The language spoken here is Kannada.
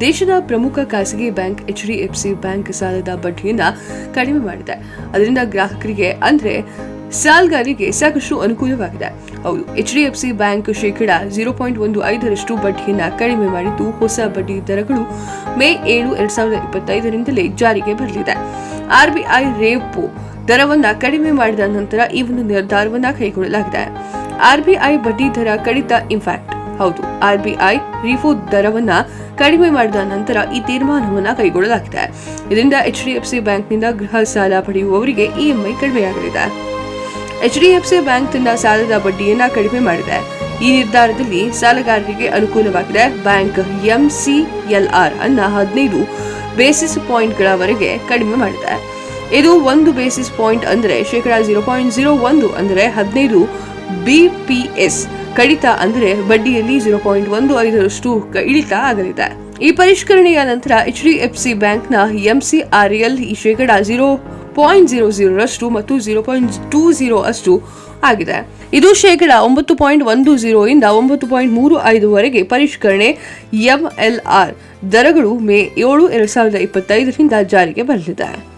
ದೇಶದ ಪ್ರಮುಖ ಖಾಸಗಿ bank H D F C bank ಸಾಲದ ಬಡ್ಡಿಯನ್ನ ಕಡಿಮೆ ಮಾಡಿದೆ. ಅದರಿಂದ ಗ್ರಾಹಕರಿಗೆ, ಅಂದ್ರೆ ಸಾಲ್ಗಾರಿಗೆ ಸಾಕಷ್ಟು ಅನುಕೂಲವಾಗಿದೆ. ಹೌದು, H D F C bank ಶೇಕಡ ಜೀರೋ ಪಾಯಿಂಟ್ ಒಂದು ಐದರಷ್ಟು ಬಡ್ಡಿಯನ್ನ ಕಡಿಮೆ ಮಾಡಿದ್ದು ಹೊಸ ಬಡ್ಡಿ ದರಗಳು ಮೇ ಏಳು ಎರಡ್ ಸಾವಿರದ ಇಪ್ಪತ್ತೈದರಿಂದಲೇ ಜಾರಿಗೆ ಬರಲಿದೆ. ಆರ್ಬಿಐ ರೇಪೋ ದರವನ್ನ ಕಡಿಮೆ ಮಾಡಿದ ನಂತರ ಈ ಒಂದು ನಿರ್ಧಾರವನ್ನ ಕೈಗೊಳ್ಳಲಾಗಿದೆ. ಆರ್ಬಿಐ ಬಡ್ಡಿ ದರ ಕಡಿತ, ಇನ್ಫ್ಯಾಕ್ಟ್, ಹೌದು ಆರ್ಬಿಐ ರಿಫೋ ದರವನ್ನ ಕಡಿಮೆ ಮಾಡಿದ ನಂತರ ಈ ತೀರ್ಮಾನವನ್ನು ಕೈಗೊಳ್ಳಲಾಗಿದೆ. ಇದರಿಂದ ಎಚ್ ಡಿ ಎಫ್ ಸಿ ಬ್ಯಾಂಕ್ನಿಂದ ಗೃಹ ಸಾಲ ಪಡೆಯುವವರಿಗೆ ಇಎಂಐ ಕಡಿಮೆಯಾಗಲಿದೆ. H D F C bank ತನ್ನ ಸಾಲದ ಬಡ್ಡಿಯನ್ನ ಕಡಿಮೆ ಮಾಡಿದೆ. ಈ ನಿರ್ಧಾರದಲ್ಲಿ ಸಾಲಗಾರರಿಗೆ ಅನುಕೂಲವಾಗಿದೆ. ಬ್ಯಾಂಕ್ ಎಂಸಿಎಲ್ಆರ್ ಅನ್ನ ಹದಿನೈದು ಬೇಸಿಸ್ ಪಾಯಿಂಟ್ಗಳವರೆಗೆ ಕಡಿಮೆ ಮಾಡಿದೆ. ಇದು ಒಂದು ಬೇಸಿಸ್ ಪಾಯಿಂಟ್ ಅಂದರೆ ಶೇಕಡಾ ಜೀರೋ ಪಾಯಿಂಟ್ ಜೀರೋ ಒಂದು ಅಂದರೆ ಹದಿನೈದು ಬಿಪಿಎಸ್ ಕಡಿತ ಅಂದರೆ ಬಡ್ಡಿಯಲ್ಲಿ ಜೀರೋ ಪಾಯಿಂಟ್ ಒಂದು ಐದರಷ್ಟು ಇಳಿತ ಆಗಲಿದೆ. ಈ ಪರಿಷ್ಕರಣೆಯ ನಂತರ ಎಚ್ ಡಿ ಎಫ್ ಸಿ ಬ್ಯಾಂಕ್ನ ಎಂಸಿಆರ್ಎಲ್ ಈ ಶೇಕಡ ಜೀರೋ ಪಾಯಿಂಟ್ ಜೀರೋ ಜೀರೋರಷ್ಟು ಮತ್ತು ಜೀರೋ ಪಾಯಿಂಟ್ ಟೂ ಜೀರೋ ಅಷ್ಟು ಆಗಿದೆ. ಇದು ಶೇಕಡ ಒಂಬತ್ತು ಪಾಯಿಂಟ್ ಒಂದು ಜೀರೋ ಇಂದ ಒಂಬತ್ತು ಪಾಯಿಂಟ್ ಮೂರು ಐದುವರೆಗೆ ಪರಿಷ್ಕರಣೆ ಎಂಎಲ್ಆರ್ ದರಗಳು ಮೇ ಏಳು ಎರಡು ಸಾವಿರದ ಇಪ್ಪತ್ತೈದರಿಂದ ಜಾರಿಗೆ ಬರಲಿದೆ.